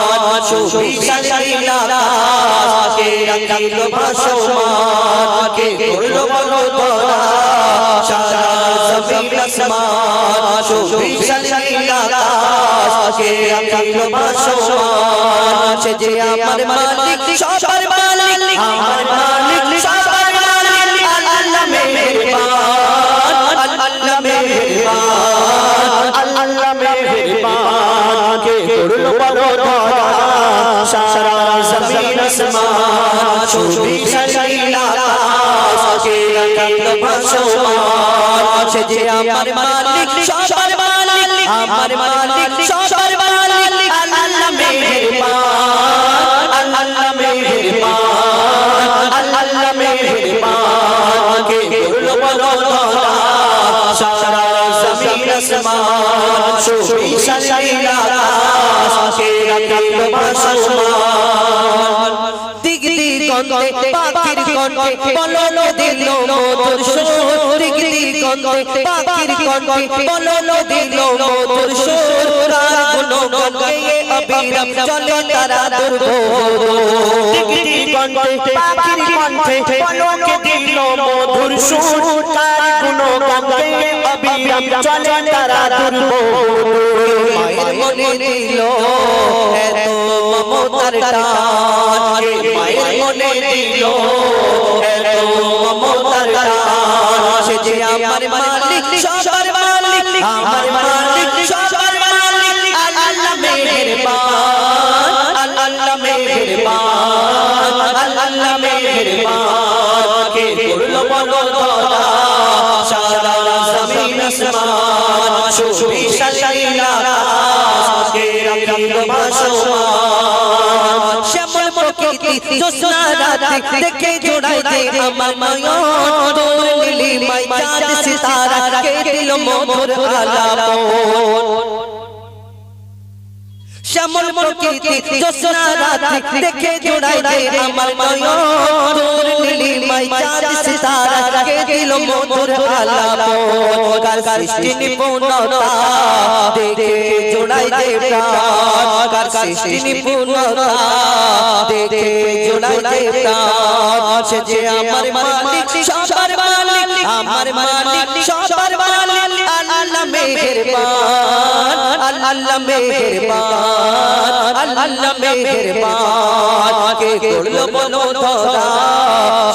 সমান সুবিশাল কে রাখিল ভাসমান কে করল বলতরা সারা জমিন আসমান সুবিশাল কে রাখিল ভাসমান সে যে আমার মালিক, সবার মালিক, আমার যে আমার মালিক সবার মালিক আমার মালিক সবার মালিক আল্লাহ মেহেরবান আল্লাহ মেহেরবান আল্লাহ মেহেরবান কে করল বড় সারা জমিন আসমান সুবিশাল নীল কে দিক দিগন্তে পাখির কণ্ঠে বলল দিল মধুর সুর দিক দিগন্তে পাখির কণ্ঠে বলল দিল মধুর সুর গুণগান গেয়ে অবিরাম চলে তারা দুর্বোধ দিগদি কণ্ঠে পাখির কণ্ঠে পলকে দিল মধুর সুর গুণগান গেয়ে অবিরাম চলে তারা দুর্বোধ মায়ের মনে দিল মমতার টান মায়ের মনে দিল এত মমতার টান সে যে আমার মালিক সবার মালিক আমার মালিক সবার মালিক আল্লাহ মেহেরবান আল্লাহ মেহেরবান আল্লাহ মেহেরবান কে করল বলো সারা জমিন আসমান সুবিশাল নীল প্রকৃতি জ্যোৎস্না রাতে দেখে জোড়াই দে আমার নয়ন নীলিমায় চাঁদ সিতারা কে মধুর আলাপন? শ্যামল প্রকৃতি জ্যোৎস্না রাতে দেখে জোড়াই দে আমার নয়ন নীলিমায় চাঁদ সিতারা কে মধুর আলাপন? কার সৃষ্টি নিপুণতা দেখে জোড়াই দে প্রাণ। কার সৃষ্টি নিপুণতা দেখে জোড়াই দে প্রাণ। সে যে আমার মালিক সবার মালিক আমার মালিক সবার মালিক আল্লাহ মেহেরবান আল্লাহ মেহেরবান আল্লাহ মেহেরবান। কে করল বলো ধরা?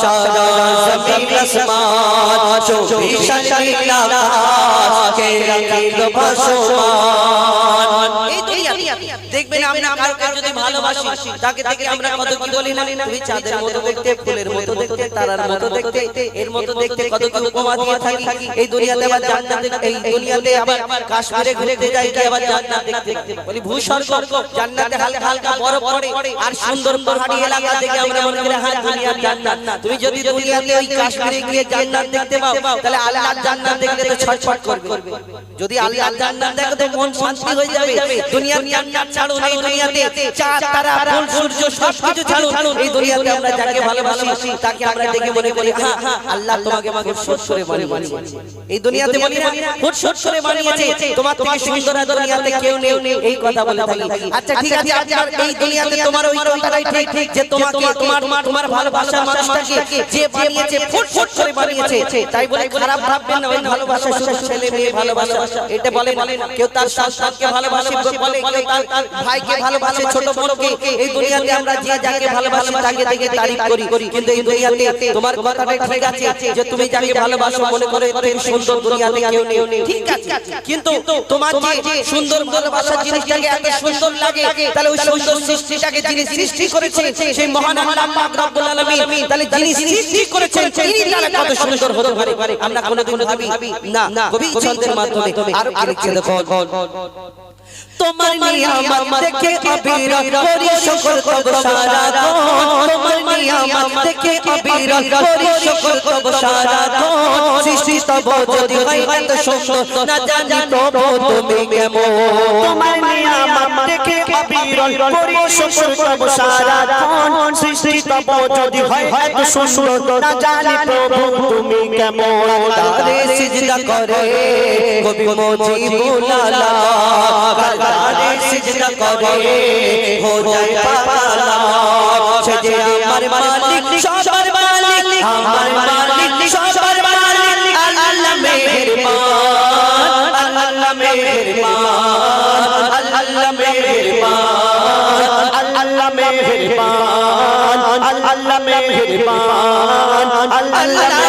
সারা জমিন আসমান। চৌবিশাল নীল আকাশ কে রাখিল ভাসমান দেখবেন আমরা কাউকে যদি ভালোবাসি তাকে তাকে আমরা কত কি বলি না? তুমি চাঁদের মতো দেখতে ফুলের মতো দেখতে তারার মতো দেখতে এর মতো দেখতে কত কি উপমা দিয়ে থাকি এই দুনিয়াতে আবার জান্নাত এই দুনিয়াতে আবার কাশ্মীরে ঘুরতে যাই কি আবার জান্নাত দেখতে বলি ভূস্বর্গ জান্নাতে হালকা হালকা বরফ পড়ে আর সুন্দর পাহাড়ি এলাকা দেখে আমরা মনে করি হ্যাঁ দুনিয়ার জান্নাত তুমি যদি দুনিয়াতে ওই কাশ্মীরে গিয়ে জান্নাত দেখতে পাও তাহলে আল্লাহর জান্নাত দেখলে তো ছটফট করবে যদি আল্লাহর জান্নাত দেখো তো মন শান্তি হয়ে যাবে দুনিয়ার জান্নাত ছাড়ুন এই দুনিয়াতে চাঁদ তারা ফুল সূর্য সব ছাড়ুন এই দুনিয়াতে আমরা যাকে ভালোবাসি তাকে আমরা দেখে মনে করি হ্যাঁ হ্যাঁ আল্লাহ তোমাকে আমাকে ফুট করে বানিয়েছে। এই দুনিয়াতে বলি না ফুট ফুট করে বানিয়েছে। তোমার থেকে সুন্দর দুনিয়াতে কেউ নেই। এই কথা বলে থাকি। আচ্ছা ঠিক আছে আপনার এই দুনিয়াতে তোমার ওই কথাটাই ঠিক ঠিক যে তোমাকে তোমার তোমার ভালোবাসার মানুষটাকে যে বানিয়েছে ফুট ফুট করে বানিয়েছে। তাই বলে খারাপ ভাববেন না ওই ভালোবাসা শুধু ছেলে মেয়ে ভালোবাসা এটা বলে না কেউ তার সন্তানকে ভালোবাসে। বলে কেউ তার ভাইকে ভালোবাসে ছোট বোনকে এই দুনিয়াতে আমরা যে যাকে ভালোবাসি তাকে দেখে তারিফ করি। কিন্তু এই দুনিয়াতে তোমার কথাটাই ঠিক আছে যে তুমি যাকে ভালোবাসো মনে করে তুমি সুন্দর দুনিয়াতে কেউ নেই। ঠিক আছে। কিন্তু তোমার যে সুন্দর ভালোবাসার জিনিসটাকে এত সুন্দর লাগে তাহলে ওই সুন্দর সৃষ্টিটাকে যিনি সৃষ্টি করেছেন সেই মহান আল্লাহ পাক রব্বুল আলামিন তাহলে যিনি সৃষ্টি করেছেন তিনি তাহলে কত সুন্দর হতে পারে? আমরা কোনোদিন ভাবি না কবি ছন্দের মাধ্যমে আরও কি লিখছে দেখো তোমার নিয়ামত দেখে অবিরত করি শুকর তব সারা তোমার নিয়ামত দেখে অবিরত করি শুকর তব সারা সৃষ্টি তব যদি হয় এত সুন্দর না জানি তব তুমি কেমন। তোমার নিয়ামত দেখে অবিরল করি শুকর তব সারা কোন সৃষ্টি তব যদি হয়, এত সুন্দর না জানি প্রভু তুমি কেমন তারে সিজদা করে। কবি মুজিবুল্লাহ তারে সিজদা করে। হো যায় পাগলা সে যে আমার মালিক আল্লাহ